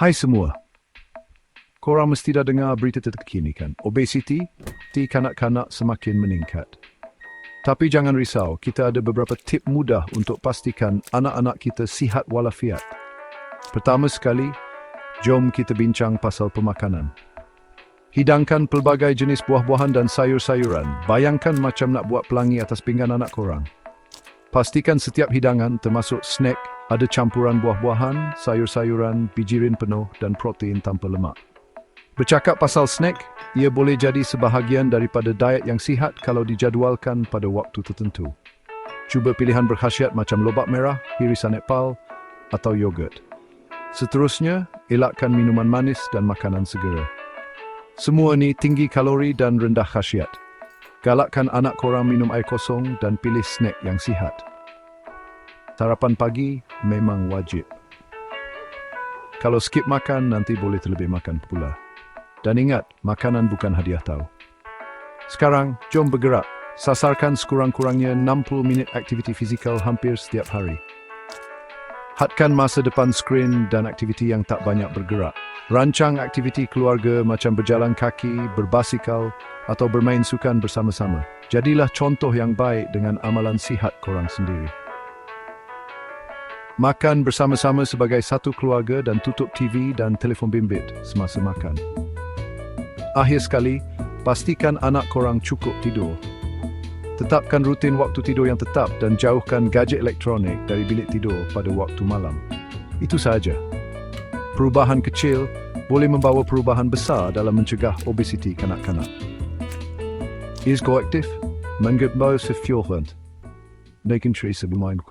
Hai semua. Korang mesti dah dengar berita terkini kan? Obesiti di kanak-kanak semakin meningkat. Tapi jangan risau, kita ada beberapa tip mudah untuk pastikan anak-anak kita sihat walafiat. Pertama sekali, jom kita bincang pasal pemakanan. Hidangkan pelbagai jenis buah-buahan dan sayur-sayuran. Bayangkan macam nak buat pelangi atas pinggan anak korang. Pastikan setiap hidangan termasuk snack ada campuran buah-buahan, sayur-sayuran, bijirin penuh dan protein tanpa lemak. Bercakap pasal snack, ia boleh jadi sebahagian daripada diet yang sihat kalau dijadualkan pada waktu tertentu. Cuba pilihan berkhasiat macam lobak merah, irisan Nepal atau yogurt. Seterusnya, elakkan minuman manis dan makanan segera. Semua ni tinggi kalori dan rendah khasiat. Galakkan anak korang minum air kosong dan pilih snack yang sihat. Sarapan pagi memang wajib. Kalau skip makan, nanti boleh terlebih makan pula. Dan ingat, makanan bukan hadiah tahu. Sekarang, jom bergerak. Sasarkan sekurang-kurangnya 60 minit aktiviti fizikal hampir setiap hari. Hadkan masa depan skrin dan aktiviti yang tak banyak bergerak. Rancang aktiviti keluarga macam berjalan kaki, berbasikal atau bermain sukan bersama-sama. Jadilah contoh yang baik dengan amalan sihat korang sendiri. Makan bersama-sama sebagai satu keluarga dan tutup TV dan telefon bimbit semasa makan. Akhir sekali, pastikan anak korang cukup tidur. Tetapkan rutin waktu tidur yang tetap dan jauhkan gadget elektronik dari bilik tidur pada waktu malam. Itu sahaja. Perubahan kecil boleh membawa perubahan besar dalam mencegah obesiti kanak-kanak. Is koaktif, men get most of fjorhund. Making trace of mind